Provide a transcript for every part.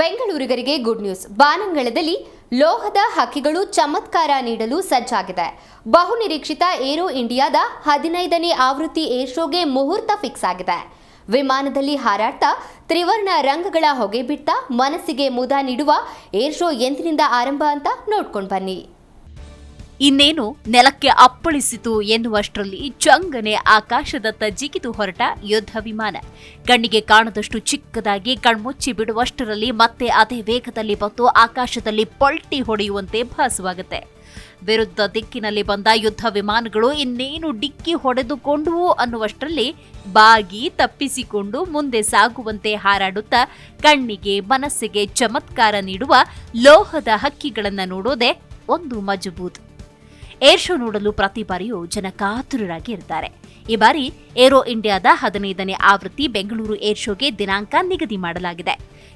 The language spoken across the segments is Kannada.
ಬೆಂಗಳೂರಿಗರಿಗೆ ಗುಡ್ ನ್ಯೂಸ್. ಬಾನಂಗಳದಲ್ಲಿ ಲೋಹದ ಹಕ್ಕಿಗಳು ಚಮತ್ಕಾರ ನೀಡಲು ಸಜ್ಜಾಗಿದೆ. ಬಹುನಿರೀಕ್ಷಿತ ಏರೋ ಇಂಡಿಯಾದ ಹದಿನೈದನೇ ಆವೃತ್ತಿ ಏರ್ ಶೋಗೆ ಮುಹೂರ್ತ ಫಿಕ್ಸ್ ಆಗಿದೆ. ವಿಮಾನದಲ್ಲಿ ಹಾರಾಡ್ತಾ ತ್ರಿವರ್ಣ ರಂಗಗಳ ಹೊಗೆ ಬಿಡ್ತಾ ಮನಸ್ಸಿಗೆ ಮುದ ನೀಡುವ ಏರ್ ಶೋ ಎಂದಿನಿಂದ ಆರಂಭ ಅಂತ ನೋಡ್ಕೊಂಡು ಬನ್ನಿ. ಇನ್ನೇನು ನೆಲಕ್ಕೆ ಅಪ್ಪಳಿಸಿತು ಎನ್ನುವಷ್ಟರಲ್ಲಿ ಚಂಗನೆ ಆಕಾಶದತ್ತ ಜಿಗಿದು ಹೊರಟ ಯುದ್ಧ ವಿಮಾನ. ಕಣ್ಣಿಗೆ ಕಾಣದಷ್ಟು ಚಿಕ್ಕದಾಗಿ ಕಣ್ಮುಚ್ಚಿ ಬಿಡುವಷ್ಟರಲ್ಲಿ ಮತ್ತೆ ಅದೇ ವೇಗದಲ್ಲಿ ಬಂದು ಆಕಾಶದಲ್ಲಿ ಪಲ್ಟಿ ಹೊಡೆಯುವಂತೆ ಭಾಸವಾಗುತ್ತೆ. ವಿರುದ್ಧ ದಿಕ್ಕಿನಲ್ಲಿ ಬಂದ ಯುದ್ಧ ವಿಮಾನಗಳು ಇನ್ನೇನು ಡಿಕ್ಕಿ ಹೊಡೆದುಕೊಂಡುವು ಅನ್ನುವಷ್ಟರಲ್ಲಿ ಬಾಗಿ ತಪ್ಪಿಸಿಕೊಂಡು ಮುಂದೆ ಸಾಗುವಂತೆ ಹಾರಾಡುತ್ತಾ ಕಣ್ಣಿಗೆ ಮನಸ್ಸಿಗೆ ಚಮತ್ಕಾರ ನೀಡುವ ಲೋಹದ ಹಕ್ಕಿಗಳನ್ನು ನೋಡೋದೇ ಒಂದು ಮಜಬೂತ್. ಏರ್ ಶೋ ನೋಡಲು ಪ್ರತಿ ಬಾರಿಯೂ ಜನ ಕಾತುರರಾಗಿ ಇರ್ತಾರೆ ಈ ಬಾರಿ ಏರೋ ಇಂಡಿಯಾದ ಹದಿನೈದನೇ ಆವೃತ್ತಿ ಬೆಂಗಳೂರು ಏರ್ ಶೋಗೆ ದಿನಾಂಕ ನಿಗದಿ ಮಾಡಲಾಗಿದೆ.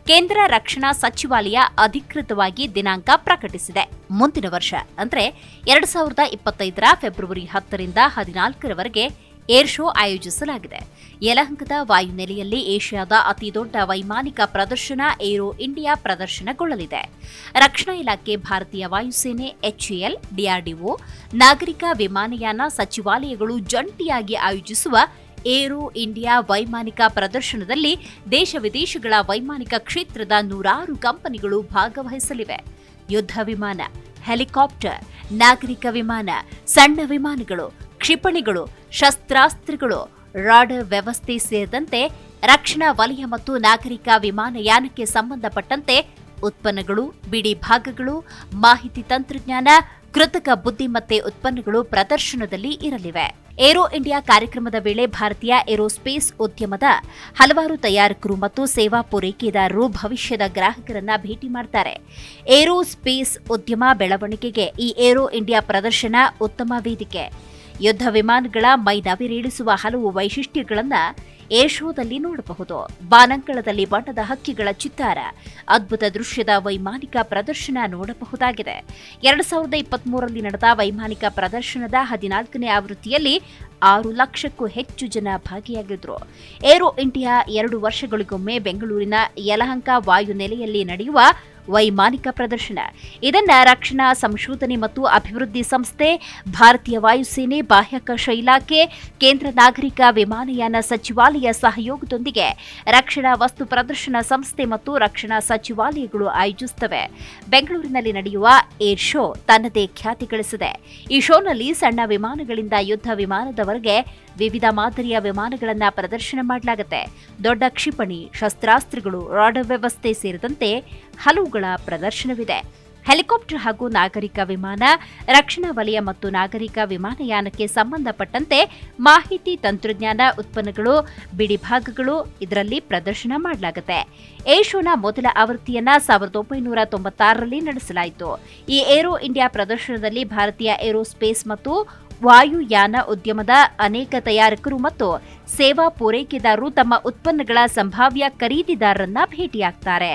ಕೇಂದ್ರ ರಕ್ಷಣಾ ಸಚಿವಾಲಯ ಅಧಿಕೃತವಾಗಿ ದಿನಾಂಕ ಪ್ರಕಟಿಸಿದೆ. ಮುಂದಿನ ವರ್ಷ, ಅಂದರೆ ಎರಡು ಸಾವಿರದ ಇಪ್ಪತ್ತೈದರ ಫೆಬ್ರವರಿ ಹತ್ತರಿಂದ ಹದಿನಾಲ್ಕರವರೆಗೆ ಏರ್ ಶೋ ಆಯೋಜಿಸಲಾಗಿದೆ. ಯಲಹಂಕದ ವಾಯುನೆಲೆಯಲ್ಲಿ ಏಷ್ಯಾದ ಅತಿದೊಡ್ಡ ವೈಮಾನಿಕ ಪ್ರದರ್ಶನ ಏರೋ ಇಂಡಿಯಾ ಪ್ರದರ್ಶನಗೊಳ್ಳಲಿದೆ. ರಕ್ಷಣಾ ಇಲಾಖೆ ಭಾರತೀಯ ವಾಯುಸೇನೆ ಎಚ್ಎಎಲ್, ಡಿಆರ್ಡಿಒ, ನಾಗರಿಕ ವಿಮಾನಯಾನ ಸಚಿವಾಲಯಗಳು ಜಂಟಿಯಾಗಿ ಆಯೋಜಿಸುವ ಏರೋ ಇಂಡಿಯಾ ವೈಮಾನಿಕ ಪ್ರದರ್ಶನದಲ್ಲಿ ದೇಶ ವಿದೇಶಗಳ ವೈಮಾನಿಕ ಕ್ಷೇತ್ರದ ನೂರಾರು ಕಂಪನಿಗಳು ಭಾಗವಹಿಸಲಿವೆ. ಯುದ್ಧ ವಿಮಾನ, ಹೆಲಿಕಾಪ್ಟರ್, ನಾಗರಿಕ ವಿಮಾನ, ಸಣ್ಣ ವಿಮಾನಗಳು, ಕ್ಷಿಪಣಿಗಳು ಶಸ್ತ್ರಾಸ್ತ್ರಗಳು, ರಾಡ್ ವ್ಯವಸ್ಥೆ ಸೇರಿದಂತೆ ರಕ್ಷಣಾ ವಲಯ ಮತ್ತು ನಾಗರಿಕ ವಿಮಾನಯಾನಕ್ಕೆ ಸಂಬಂಧಪಟ್ಟಂತೆ ಉತ್ಪನ್ನಗಳು, ಬಿಡಿ ಭಾಗಗಳು, ಮಾಹಿತಿ ತಂತ್ರಜ್ಞಾನ, ಕೃತಕ ಬುದ್ಧಿಮತ್ತೆ ಉತ್ಪನ್ನಗಳು ಪ್ರದರ್ಶನದಲ್ಲಿ ಇರಲಿವೆ. ಏರೋ ಇಂಡಿಯಾ ಕಾರ್ಯಕ್ರಮದ ವೇಳೆ ಭಾರತೀಯ ಏರೋಸ್ಪೇಸ್ ಉದ್ಯಮದ ಹಲವಾರು ತಯಾರಕರು ಮತ್ತು ಸೇವಾ ಪೂರೈಕೆದಾರರು ಭವಿಷ್ಯದ ಗ್ರಾಹಕರನ್ನ ಭೇಟಿ ಮಾಡ್ತಾರೆ. ಏರೋಸ್ಪೇಸ್ ಉದ್ಯಮ ಬೆಳವಣಿಗೆಗೆ ಈ ಏರೋ ಇಂಡಿಯಾ ಪ್ರದರ್ಶನ ಉತ್ತಮ ವೇದಿಕೆ. ಯುದ್ಧ ವಿಮಾನಗಳ ಮೈ ನವಿರೀಳಿಸುವ ಹಲವು ವೈಶಿಷ್ಟ್ಯಗಳನ್ನು ಏರ್ ಶೋದಲ್ಲಿ ನೋಡಬಹುದು. ಬಾನಂಕಳದಲ್ಲಿ ಬಣ್ಣದ ಹಕ್ಕಿಗಳ ಚಿತ್ತಾರ, ಅದ್ಭುತ ದೃಶ್ಯದ ವೈಮಾನಿಕ ಪ್ರದರ್ಶನ ನೋಡಬಹುದಾಗಿದೆ. ಎರಡ್ ಸಾವಿರದ ಇಪ್ಪತ್ಮೂರರಲ್ಲಿ ನಡೆದ ವೈಮಾನಿಕ ಪ್ರದರ್ಶನದ ಹದಿನಾಲ್ಕನೇ ಆವೃತ್ತಿಯಲ್ಲಿ ಆರು ಲಕ್ಷಕ್ಕೂ ಹೆಚ್ಚು ಜನ ಭಾಗಿಯಾಗಿದ್ದರು ಏರೋ ಇಂಡಿಯಾ ಎರಡು ವರ್ಷಗಳಿಗೊಮ್ಮೆ ಬೆಂಗಳೂರಿನ ಯಲಹಂಕ ವಾಯುನೆಲೆಯಲ್ಲಿ ನಡೆಯುವ ವೈಮಾನಿಕ ಪ್ರದರ್ಶನ. ಇದನ್ನ ರಕ್ಷಣಾ, ಸಂಶೋಧನೆ ಮತ್ತು ಅಭಿವೃದ್ಧಿ ಸಂಸ್ಥೆ, ಭಾರತೀಯ ವಾಯುಸೇನೆ, ಬಾಹ್ಯಾಕಾಶ ಇಲಾಖೆ, ಕೇಂದ್ರ ನಾಗರಿಕ ವಿಮಾನಯಾನ ಸಚಿವಾಲಯ ಸಹಯೋಗದೊಂದಿಗೆ ರಕ್ಷಣಾ ವಸ್ತು ಪ್ರದರ್ಶನ ಸಂಸ್ಥೆ ಮತ್ತು ರಕ್ಷಣಾ ಸಚಿವಾಲಯಗಳು ಆಯೋಜಿಸುತ್ತವೆ. ಬೆಂಗಳೂರಿನಲ್ಲಿ ನಡೆಯುವ ಏರ್ ಶೋ ತನ್ನದೇ ಖ್ಯಾತಿ ಗಳಿಸಿದೆ. ಈ ಶೋನಲ್ಲಿ ಸಣ್ಣ ವಿಮಾನಗಳಿಂದ ಯುದ್ಧ ವಿಮಾನದವರೆಗೆ ವಿವಿಧ ಮಾದರಿಯ ವಿಮಾನಗಳನ್ನು ಪ್ರದರ್ಶನ ಮಾಡಲಾಗುತ್ತೆ. ದೊಡ್ಡ ಕ್ಷಿಪಣಿ, ಶಸ್ತ್ರಾಸ್ತ್ರಗಳು, ರಾಡರ್ ವ್ಯವಸ್ಥೆ ಸೇರಿದಂತೆ ಹಲವುಗಳ ಪ್ರದರ್ಶನವಿದೆ. ಹೆಲಿಕಾಪ್ಟರ್ ಹಾಗೂ ನಾಗರಿಕ ವಿಮಾನ, ರಕ್ಷಣಾ ವಲಯ ಮತ್ತು ನಾಗರಿಕ ವಿಮಾನಯಾನಕ್ಕೆ ಸಂಬಂಧಪಟ್ಟಂತೆ ಮಾಹಿತಿ ತಂತ್ರಜ್ಞಾನ ಉತ್ಪನ್ನಗಳು, ಬಿಡಿಭಾಗಗಳು ಇದರಲ್ಲಿ ಪ್ರದರ್ಶನ ಮಾಡಲಾಗುತ್ತೆ. ಏಷೋನ ಮೊದಲ ಆವೃತ್ತಿಯನ್ನ ಸಾವಿರದ ಒಂಬೈನೂರ ತೊಂಬತ್ತಾರರಲ್ಲಿ ನಡೆಸಲಾಯಿತು. ಈ ಏರೋ ಇಂಡಿಯಾ ಪ್ರದರ್ಶನದಲ್ಲಿ ಭಾರತೀಯ ಏರೋಸ್ಪೇಸ್ ಮತ್ತು ವಾಯುಯಾನ ಉದ್ಯಮದ ಅನೇಕ ತಯಾರಕರು ಮತ್ತು ಸೇವಾ ಪೂರೈಕೆದಾರರು ತಮ್ಮ ಉತ್ಪನ್ನಗಳ ಸಂಭಾವ್ಯ ಖರೀದಿದಾರರನ್ನ ಭೇಟಿಯಾಗ್ತಾರೆ.